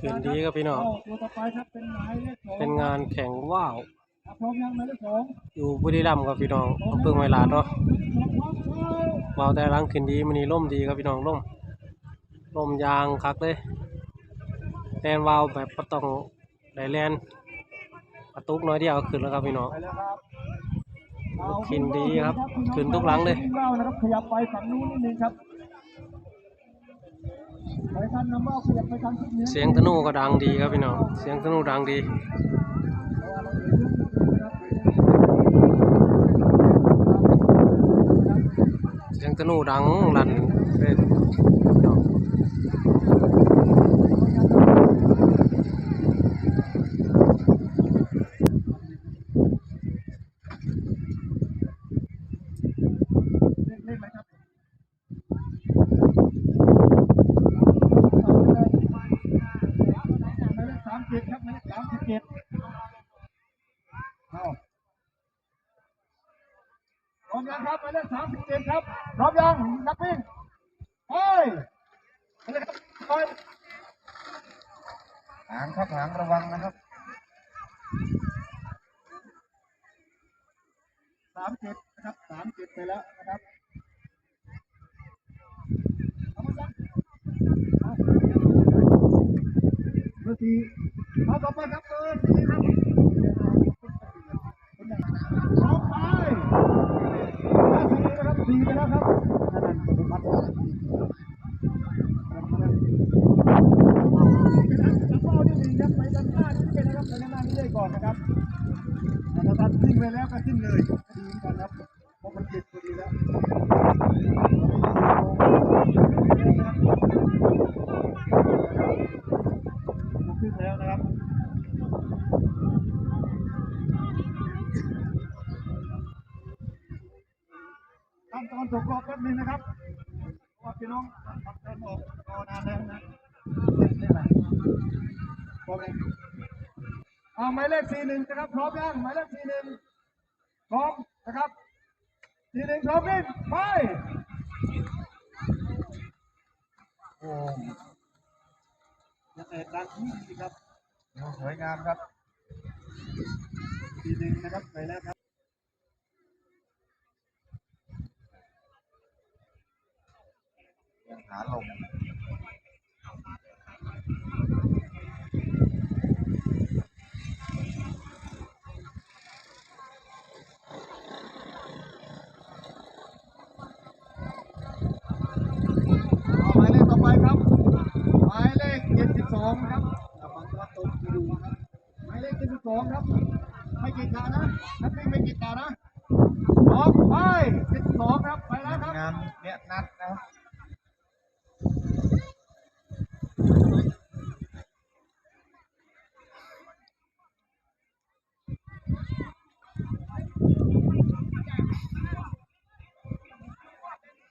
คืนดีครับพี่น้องตัวต่อไปครับเป็นหมายเลขสองเป็นงานแข่งว่าวครับพร้อมยังหมายเลขสองอยู่บุรีรัมย์ครับพี่น้องอำเภอไมลาดเนาะพร้อมเข้าว่าวแต่หลังคืนดีมันนี้ล่มดีครับพี่น้องล่มล่มยางคักเลยแลนว่าวแบบบ่ต้องได้แลนกระตุกน้อยเดียวก็ขึ้นแล้วครับพี่น้องไปแล้วครับขึ้นดีครับขึ้นทุกหลังเลยวิ่งว่าวนะครับขยับไปฝั่งนู้นนิดนึงครับ เสียงธนูก็ดังดีครับพี่น้อง เสียงธนูดังดีเสียงธนูดังลั่นเลยพี่น้อง เล่นเล่นไหมครับหมายเลขสามเจ็ดครับหมายเลขสามสิบเจ็ดเอาพร้อมยัง ครับหมายเลขสามสิบเจ็ดครับพร้อมยังนักวิ่งไปไปเลยครับไปหางครับหางระวังนะครับสามเจ็ดนะครับสามเจ็ดไปแล้วนะครับเอามาจังเอาเบอร์สี่เอาต่อไปครับเบอร์สี่ครับพร้อมไปห้าสี่นะครับสี่ไปแล้วครับนั่นๆผมมัดไว้จับเป้าที่หนึ่งครับไปด้านหน้านี่เลยนะครับไปด้านหน้านี่เลยก่อนนะครับ ถ้า ทิ้งไปแล้วก็ทิ้งเลยดีเหมือนกันครับเพราะมันติดพอดีแล้วมันขึ้นแล้วนะครับขั้นตอนตกรอบแป๊บนึงนะครับว่าพี่น้องทำเดินออกรอนานแล้วนะนี่แหละพร้อมยัง เอาหมายเลขสี่หนึ่งนะครับ พร้อมยังหมายเลขสี่หนึ่งพร้อมนะครับสี่หนึ่งพร้อมวิ่งไปโอ้ยังเอ็ดดังที่ดีครับสวยงามครับสี่หนึ่งนะครับไปแล้วครับยังหาลง เอาหมายเลขต่อไปครับ หมายเลขเจ็ดสิบสองครับกำลังตะวันตกอยู่ครับหมายเลขเจ็ดสิบส องครับ ไม่กินขานะนักวิ่งไม่กินขานะพร้อมไปสิบสองครับ ไปแล้วครับงานเนี่ยนัดนะครับ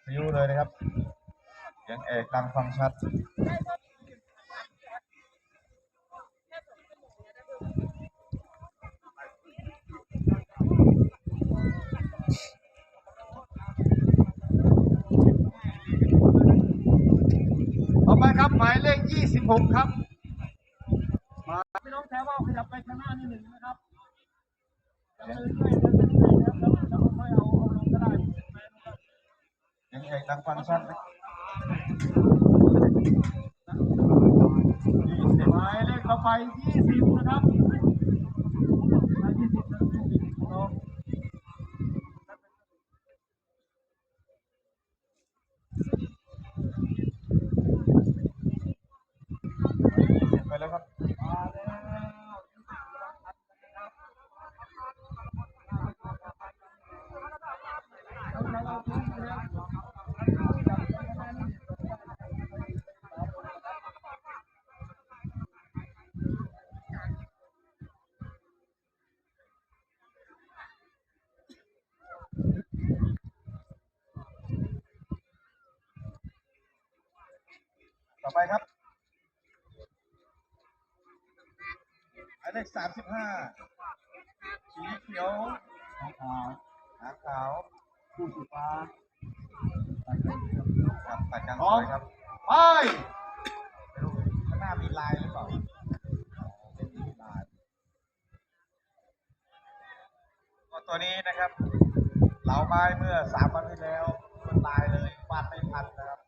ฟิวเลยนะครับเสียงเอกดังฟังชัด 16 ครับ มาพี่น้องแถวว่าขยับไปข้างหน้านิดหนึ่งนะครับจะเดินไปเดินไม่อยๆนแล้วก็ค่อยเอาเอาลงก็ได้ยังไงดังฟังสั้นไหหมายเลขต่อไป20นะครับ ต่อไปครับหมายเลขสามสิบห้าสีเขียวขาวขาวหางขาวคู่สีฟ้าครับตัดกันสวยครับไปไปดูหน้ามีลายหรือเปล่าอ๋อไม่มีลายก็ตัวนี้นะครับ เหลาไม้เมื่อสามวันที่แล้วเป็นลายเลยฟาดไม่ทันนะครับ